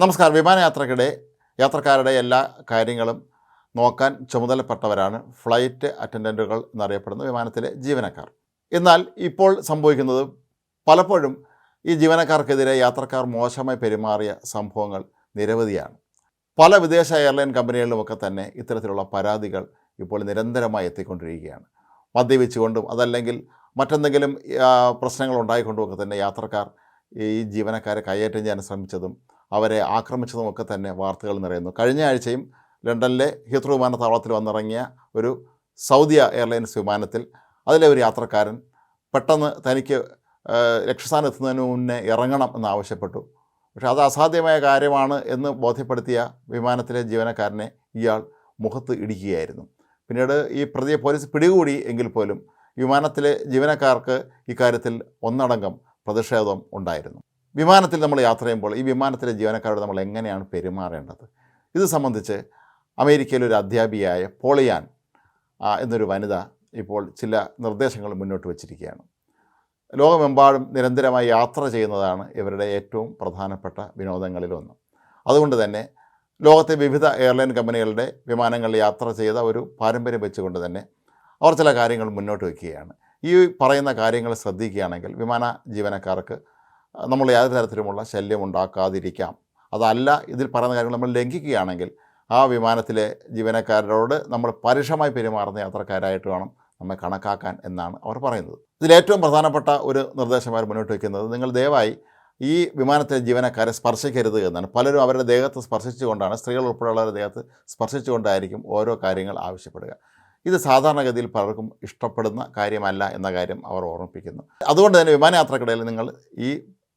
നമസ്കാരം. വിമാനയാത്രക്കിടെ യാത്രക്കാരുടെ എല്ലാ കാര്യങ്ങളും നോക്കാൻ ചുമതലപ്പെട്ടവരാണ് ഫ്ലൈറ്റ് അറ്റൻഡന്റുകൾ എന്നറിയപ്പെടുന്ന വിമാനത്തിലെ ജീവനക്കാർ. എന്നാൽ ഇപ്പോൾ സംഭവിക്കുന്നത് പലപ്പോഴും ഈ ജീവനക്കാർക്കെതിരെ യാത്രക്കാർ മോശമായി പെരുമാറിയ സംഭവങ്ങൾ നിരവധിയാണ്. പല വിദേശ എയർലൈൻ കമ്പനികളിലുമൊക്കെ തന്നെ ഇത്തരത്തിലുള്ള പരാതികൾ ഇപ്പോൾ നിരന്തരമായി എത്തിക്കൊണ്ടിരിക്കുകയാണ്. മദ്യപിച്ചുകൊണ്ടും അതല്ലെങ്കിൽ മറ്റെന്തെങ്കിലും പ്രശ്നങ്ങൾ ഉണ്ടായിക്കൊണ്ടുമൊക്കെ തന്നെ യാത്രക്കാർ ഈ ജീവനക്കാരെ കയ്യേറ്റം ചെയ്യാൻ ശ്രമിച്ചതും അവരെ ആക്രമിച്ചതുമൊക്കെ തന്നെ വാർത്തകൾ നിറയുന്നു. കഴിഞ്ഞ ആഴ്ചയും ലണ്ടനിലെ ഹീത്രോ വിമാനത്താവളത്തിൽ വന്നിറങ്ങിയ ഒരു സൗദി എയർലൈൻസ് വിമാനത്തിൽ അതിലെ ഒരു യാത്രക്കാരൻ പെട്ടെന്ന് തനിക്ക് രക്ഷസ്ഥാനം എത്തുന്നതിന് മുന്നേ ഇറങ്ങണം എന്നാവശ്യപ്പെട്ടു പക്ഷേ അത് അസാധ്യമായ കാര്യമാണ് എന്ന് ബോധ്യപ്പെടുത്തിയ വിമാനത്തിലെ ജീവനക്കാരനെ ഇയാൾ മുഖത്ത് ഇടിക്കുകയായിരുന്നു. പിന്നീട് ഈ പ്രതിയെ പോലീസ് പിടികൂടി എങ്കിൽ പോലും വിമാനത്തിലെ ജീവനക്കാർക്ക് ഇക്കാര്യത്തിൽ ഒന്നടങ്കം പ്രതിഷേധം ഉണ്ടായിരുന്നു. വിമാനത്തിൽ നമ്മൾ യാത്ര ചെയ്യുമ്പോൾ ഈ വിമാനത്തിലെ ജീവനക്കാരോട് നമ്മൾ എങ്ങനെയാണ് പെരുമാറേണ്ടത്? ഇത് സംബന്ധിച്ച് അമേരിക്കയിലെ ഒരു അധ്യാപികയായ പോളിയാൻ എന്നൊരു വനിത ഇപ്പോൾ ചില നിർദ്ദേശങ്ങൾ മുന്നോട്ട് വച്ചിരിക്കുകയാണ്. ലോകമെമ്പാടും നിരന്തരമായി യാത്ര ചെയ്യുന്നതാണ് ഇവരുടെ ഏറ്റവും പ്രധാനപ്പെട്ട വിനോദങ്ങളിലൊന്ന് അതുകൊണ്ട് തന്നെ ലോകത്തെ വിവിധ എയർലൈൻ കമ്പനികളുടെ വിമാനങ്ങളിൽ യാത്ര ചെയ്ത ഒരു പാരമ്പര്യം വെച്ചുകൊണ്ട് തന്നെ അവർ ചില കാര്യങ്ങൾ മുന്നോട്ട് വയ്ക്കുകയാണ്. ഈ പറയുന്ന കാര്യങ്ങൾ ശ്രദ്ധിക്കുകയാണെങ്കിൽ വിമാന ജീവനക്കാർക്ക് നമ്മൾ യാതൊരു തരത്തിലുമുള്ള ശല്യം ഉണ്ടാക്കാതിരിക്കാം. അതല്ല ഇതിൽ പറയുന്ന കാര്യങ്ങൾ നമ്മൾ ലംഘിക്കുകയാണെങ്കിൽ ആ വിമാനത്തിലെ ജീവനക്കാരോട് നമ്മൾ പരുഷമായി പെരുമാറുന്ന യാത്രക്കാരായിട്ട് വേണം നമ്മെ കണക്കാക്കാൻ എന്നാണ് അവർ പറയുന്നത്. ഇതിലേറ്റവും പ്രധാനപ്പെട്ട ഒരു നിർദ്ദേശം അവർ മുന്നോട്ട് വയ്ക്കുന്നത് നിങ്ങൾ ദയവായി ഈ വിമാനത്തിലെ ജീവനക്കാരെ സ്പർശിക്കരുത് എന്നാണ്. പലരും അവരുടെ ദേഹത്ത് സ്പർശിച്ചുകൊണ്ടാണ് സ്ത്രീകൾ ഉൾപ്പെടെയുള്ളവരുടെ ദേഹത്ത് സ്പർശിച്ചുകൊണ്ടായിരിക്കും ഓരോ കാര്യങ്ങൾ ആവശ്യപ്പെടുക. ഇത് സാധാരണഗതിയിൽ പലർക്കും ഇഷ്ടപ്പെടുന്ന കാര്യമല്ല എന്ന കാര്യം അവർ ഓർമ്മിപ്പിക്കുന്നു. അതുകൊണ്ട് തന്നെ വിമാനയാത്രക്കിടയിൽ നിങ്ങൾ ഈ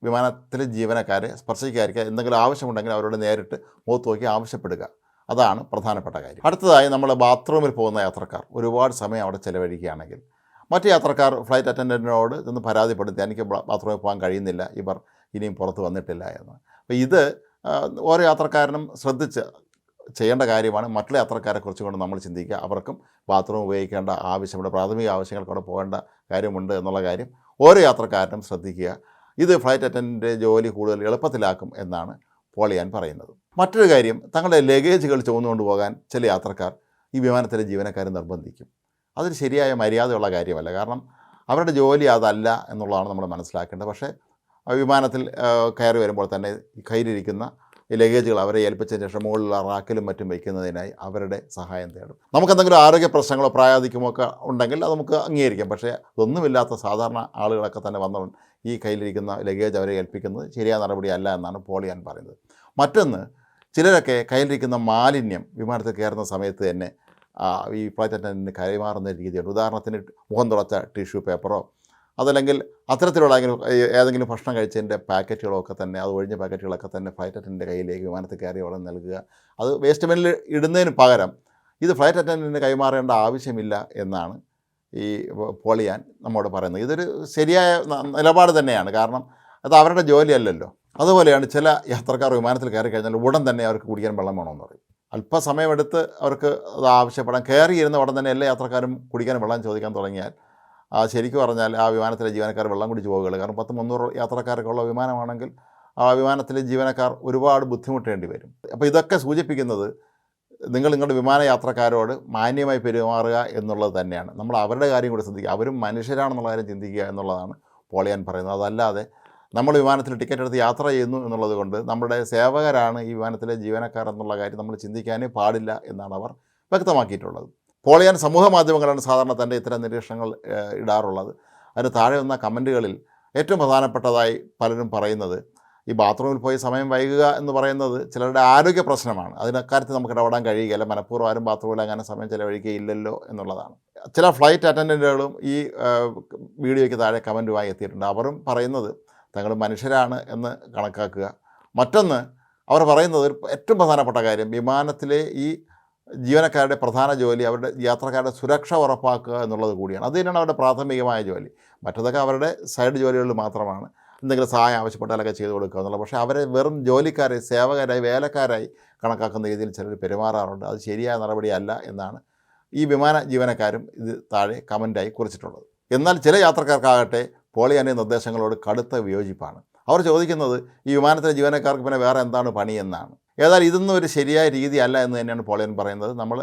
വിമാനത്തിലെ ജീവനക്കാരെ സ്പർശിക്കാതിരിക്കുക എന്തെങ്കിലും ആവശ്യമുണ്ടെങ്കിൽ അവരോട് നേരിട്ട് മുഖത്ത് നോക്കി ആവശ്യപ്പെടുക. അതാണ് പ്രധാനപ്പെട്ട കാര്യം. അടുത്തതായി നമ്മൾ ബാത്റൂമിൽ പോകുന്ന യാത്രക്കാർ. ഒരുപാട് സമയം അവിടെ ചിലവഴിക്കുകയാണെങ്കിൽ. മറ്റ് യാത്രക്കാർ ഫ്ലൈറ്റ് അറ്റൻഡന്റിനോട് നിന്ന് പരാതിപ്പെടുത്തി എനിക്ക് ബാത്റൂമിൽ പോകാൻ കഴിയുന്നില്ല. ഇവർ ഇനിയും പുറത്ത് വന്നിട്ടില്ല എന്ന്. അപ്പോൾ ഇത് ഓരോ യാത്രക്കാരനും ശ്രദ്ധിച്ച് ചെയ്യേണ്ട കാര്യമാണ്. മറ്റുള്ള യാത്രക്കാരെ കുറിച്ച് കൊണ്ട് നമ്മൾ ചിന്തിക്കുക. അവർക്കും ബാത്റൂം ഉപയോഗിക്കേണ്ട ആവശ്യമുണ്ട്. പ്രാഥമിക ആവശ്യങ്ങൾക്കൂടെ പോകേണ്ട കാര്യമുണ്ട് എന്നുള്ള കാര്യം ഓരോ യാത്രക്കാരനും ശ്രദ്ധിക്കുക. ഇത് ഫ്ലൈറ്റ് അറ്റൻഡന്റെ ജോലി കൂടുതൽ എളുപ്പത്തിലാക്കും എന്നാണ് പോളിയാൻ പറയുന്നത്. മറ്റൊരു കാര്യം തങ്ങളുടെ ലഗേജുകൾ ചുമന്നുകൊണ്ട് പോകാൻ ചില യാത്രക്കാർ ഈ വിമാനത്തിലെ ജീവനക്കാരെ നിർബന്ധിക്കും. അതൊരു ശരിയായ മര്യാദയുള്ള കാര്യമല്ല. കാരണം അവരുടെ ജോലി അതല്ല എന്നുള്ളതാണ് നമ്മൾ മനസ്സിലാക്കേണ്ടത്. പക്ഷേ വിമാനത്തിൽ കയറി വരുമ്പോൾ തന്നെ കയ്യിലിരിക്കുന്ന ലഗേജുകൾ അവരെ ഏൽപ്പിച്ചതിന് ശേഷം മുകളിലുള്ള റാക്കിലും മറ്റും വയ്ക്കുന്നതിനായി അവരുടെ സഹായം തേടും. നമുക്കെന്തെങ്കിലും ആരോഗ്യ പ്രശ്നങ്ങളോ പ്രായാധിക്യമോ ഒക്കെ ഉണ്ടെങ്കിൽ അത് നമുക്ക് അംഗീകരിക്കാം. പക്ഷേ അതൊന്നുമില്ലാത്ത സാധാരണ ആളുകളൊക്കെ തന്നെ വന്ന ഈ കയ്യിലിരിക്കുന്ന ലഗേജ് അവരെ ഏൽപ്പിക്കുന്നത് ശരിയായ നടപടിയല്ല എന്നാണ് പോളിയാൻ പറയുന്നത്. മറ്റൊന്ന് ചിലരൊക്കെ കയ്യിലിരിക്കുന്ന മാലിന്യം വിമാനത്തിൽ കയറുന്ന സമയത്ത് തന്നെ ഈ ഫ്ലൈറ്റ് അറ്റൻഡന്റിന് കൈമാറുന്ന രീതിയുണ്ട്. ഉദാഹരണത്തിന് മുഖം തുളച്ച ടിഷ്യൂ പേപ്പറോ അതല്ലെങ്കിൽ അത്തരത്തിലുള്ള ഏതെങ്കിലും ഭക്ഷണം കഴിച്ചതിന്റെ പാക്കറ്റുകളൊക്കെ തന്നെ അത് ഒഴിഞ്ഞ പാക്കറ്റുകളൊക്കെ തന്നെ ഫ്ലൈറ്റ് അറ്റൻഡന്റെ കയ്യിലേക്ക് വിമാനത്തിൽ കയറി അവിടെ നൽകുക. അത് വേസ്റ്റ് ബിന്നിൽ ഇടുന്നതിന് പകരം ഇത് ഫ്ലൈറ്റ് അറ്റൻഡന്റിന് കൈമാറേണ്ട ആവശ്യമില്ല എന്നാണ് ഈ പോളിയാൻ നമ്മോട് പറയുന്നത്. ഇതൊരു ശരിയായ നിലപാട് തന്നെയാണ്. കാരണം അത് അവരുടെ ജോലിയല്ലല്ലോ. അതുപോലെയാണ് ചില യാത്രക്കാർ വിമാനത്തിൽ കയറി കഴിഞ്ഞാൽ ഉടൻ തന്നെ അവർക്ക് കുടിക്കാൻ വെള്ളം വേണമെന്ന് പറയും. അല്പസമയമെടുത്ത് അവർക്ക് അത് ആവശ്യപ്പെടാൻ കയറിയിരുന്ന ഉടൻ തന്നെ എല്ലാ യാത്രക്കാരും കുടിക്കാൻ വെള്ളം ചോദിക്കാൻ തുടങ്ങിയാൽ ശരിക്കും പറഞ്ഞാൽ ആ വിമാനത്തിലെ ജീവനക്കാർ വെള്ളം കുടിച്ച് പോകുകയുള്ളൂ കാരണം പത്ത് മുന്നൂറ് യാത്രക്കാർക്കുള്ള വിമാനമാണെങ്കിൽ ആ വിമാനത്തിലെ ജീവനക്കാർ ഒരുപാട് ബുദ്ധിമുട്ടേണ്ടി വരും. അപ്പോൾ ഇതൊക്കെ സൂചിപ്പിക്കുന്നത് നിങ്ങൾ നിങ്ങളുടെ വിമാനയാത്രക്കാരോട് മാന്യമായി പെരുമാറുക എന്നുള്ളത് തന്നെയാണ്. നമ്മൾ അവരുടെ കാര്യം കൂടി ശ്രദ്ധിക്കുക. അവരും മനുഷ്യരാണെന്നുള്ള കാര്യം ചിന്തിക്കുക എന്നുള്ളതാണ് പോളിയാൻ പറയുന്നത്. അതല്ലാതെ നമ്മൾ വിമാനത്തിൽ ടിക്കറ്റ് എടുത്ത് യാത്ര ചെയ്യുന്നു എന്നുള്ളത് കൊണ്ട് നമ്മുടെ സേവകരാണ് ഈ വിമാനത്തിലെ ജീവനക്കാർ എന്നുള്ള കാര്യം നമ്മൾ ചിന്തിക്കാനേ പാടില്ല എന്നാണ് അവർ വ്യക്തമാക്കിയിട്ടുള്ളത്. പോളിയാൻ സമൂഹ മാധ്യമങ്ങളാണ് സാധാരണ തന്റെ ഇത്തരം നിരീക്ഷണങ്ങൾ ഇടാറുള്ളത്. അതിന് താഴെ വന്ന കമന്റുകളിൽ ഏറ്റവും പ്രധാനപ്പെട്ടതായി പലരും പറയുന്നത് ഈ ബാത്റൂമിൽ പോയി സമയം വൈകുക എന്ന് പറയുന്നത് ചിലരുടെ ആരോഗ്യ പ്രശ്നമാണ്. അതിനക്കാര്യത്തിൽ നമുക്ക് ഇടപെടാൻ കഴിയുകയില്ല. മനഃപൂർവം ആരും ബാത്റൂമിൽ അങ്ങനെ സമയം ചിലവഴിക്കുകയില്ലല്ലോ എന്നുള്ളതാണ്. ചില ഫ്ലൈറ്റ് അറ്റൻഡന്റുകളും ഈ വീഡിയോയ്ക്ക് താഴെ കമന്റുമായി എത്തിയിട്ടുണ്ട്. അവരും പറയുന്നത് തങ്ങൾ മനുഷ്യരാണ് എന്ന് കണക്കാക്കുക. മറ്റൊന്ന് അവർ പറയുന്നത് ഏറ്റവും പ്രധാനപ്പെട്ട കാര്യം വിമാനത്തിലെ ഈ ജീവനക്കാരുടെ പ്രധാന ജോലി അവരുടെ യാത്രക്കാരുടെ സുരക്ഷ ഉറപ്പാക്കുക എന്നുള്ളത് കൂടിയാണ്. അത് തന്നെയാണ് അവരുടെ പ്രാഥമികമായ ജോലി. മറ്റതൊക്കെ അവരുടെ സൈഡ് ജോലികളിൽ മാത്രമാണ്. എന്തെങ്കിലും സഹായം ആവശ്യപ്പെട്ടാലൊക്കെ ചെയ്തു കൊടുക്കുക എന്നുള്ളത്. പക്ഷേ അവരെ വെറും ജോലിക്കാരെ സേവകരായി വേലക്കാരായി കണക്കാക്കുന്ന രീതിയിൽ ചിലർ പെരുമാറാറുണ്ട്. അത് ശരിയായ നടപടിയല്ല എന്നാണ് ഈ വിമാന ജീവനക്കാരും ഇത് താഴെ കമന്റായി കുറിച്ചിട്ടുള്ളത്. എന്നാൽ ചില യാത്രക്കാർക്കാകട്ടെ പോളിയാന്റെ നിർദ്ദേശങ്ങളോട് കടുത്ത വിയോജിപ്പാണ്. അവർ ചോദിക്കുന്നത് ഈ വിമാനത്തിലെ ജീവനക്കാർക്ക് പിന്നെ വേറെ എന്താണ് പണി എന്നാണ്. ഏതായാലും ഇതൊന്നും ഒരു ശരിയായ രീതി അല്ല എന്ന് തന്നെയാണ് പോളിയൻ പറയുന്നത്. നമ്മൾ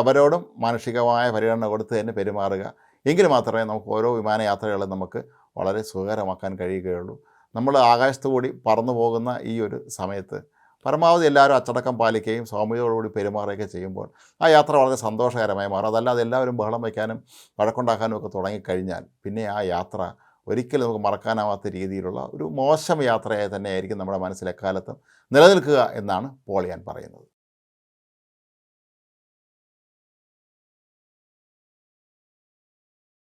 അവരോടും മാനുഷികമായ പരിഗണന കൊടുത്ത് തന്നെ പെരുമാറുക. എങ്കിൽ മാത്രമേ നമുക്ക് ഓരോ വിമാനയാത്രകളും നമുക്ക് വളരെ സുഖകരമാക്കാൻ കഴിയുകയുള്ളൂ. നമ്മൾ ആകാശത്തു കൂടി പറന്നു പോകുന്ന ഈ ഒരു സമയത്ത് പരമാവധി എല്ലാവരും അച്ചടക്കം പാലിക്കുകയും സൗമ്യതയോടുകൂടി പെരുമാറുകയൊക്കെ ചെയ്യുമ്പോൾ ആ യാത്ര വളരെ സന്തോഷകരമായി മാറും. അതല്ലാതെ എല്ലാവരും ബഹളം വയ്ക്കാനും വഴക്കുണ്ടാക്കാനും ഒക്കെ തുടങ്ങിക്കഴിഞ്ഞാൽ പിന്നെ ആ യാത്ര ഒരിക്കലും നമുക്ക് മറക്കാനാവാത്ത രീതിയിലുള്ള ഒരു മോശം യാത്രയായി തന്നെയായിരിക്കും നമ്മുടെ മനസ്സിലെക്കാലത്തും നിലനിൽക്കുക എന്നാണ് പോളിയാൻ പറയുന്നത്.